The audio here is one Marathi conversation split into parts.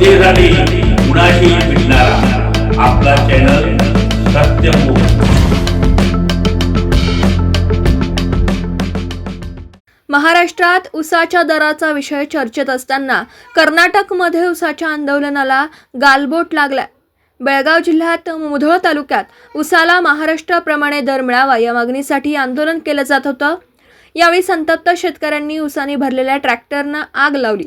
जनतेसाठी कुणाशी भेटणारा आपला चॅनल सत्यमुख महाराष्ट्रात उसाच्या दराचा विषय चर्चेत असताना कर्नाटकमध्ये उसाच्या आंदोलनाला गालबोट लागलाय. बेळगाव जिल्ह्यात मुधोळ तालुक्यात उसाला महाराष्ट्राप्रमाणे दर मिळावा या मागणीसाठी आंदोलन केलं जात होतं. यावेळी संतप्त शेतकऱ्यांनी उसाने भरलेल्या ट्रॅक्टरनं आग लावली.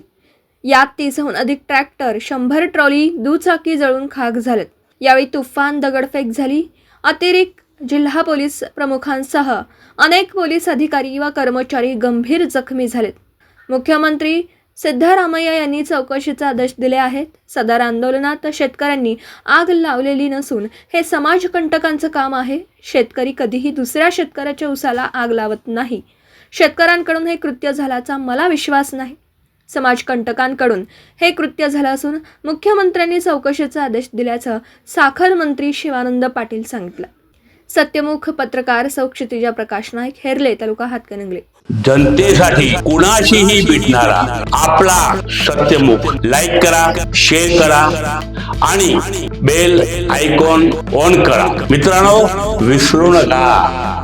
यात तीसहून अधिक ट्रॅक्टर शंभर ट्रॉली दुचाकी जळून खाक झालेत. यावेळी तुफान दगडफेक झाली. अतिरिक्त जिल्हा पोलीस प्रमुखांसह अनेक पोलीस अधिकारी व कर्मचारी गंभीर जखमी झालेत. मुख्यमंत्री सिद्धरामय्या यांनी चौकशीचे आदेश दिले आहेत. सदर आंदोलनात शेतकऱ्यांनी आग लावलेली नसून हे समाजकंटकांचं काम आहे. शेतकरी कधीही दुसऱ्या शेतकऱ्याच्या उसाला आग लावत नाही. शेतकऱ्यांकडून हे कृत्य झाल्याचा मला विश्वास नाही. समाजकंटकांकडून. हे कृत्य झालं असून मुख्यमंत्र्यांनी चौकशीचा आदेश दिल्याचं साखर मंत्री शिवानंद पाटील सांगितलं. सत्यमुख पत्रकार सौ क्षितिजा प्रकाश नाईक हेरले तालुका हातकणंगले. जनतेसाठी कुणाशीही भेटणारा आपला सत्यमुख लाईक करा शेअर करा आणि बेल आयकॉन ऑन करा. मित्रांनो विसरू नका.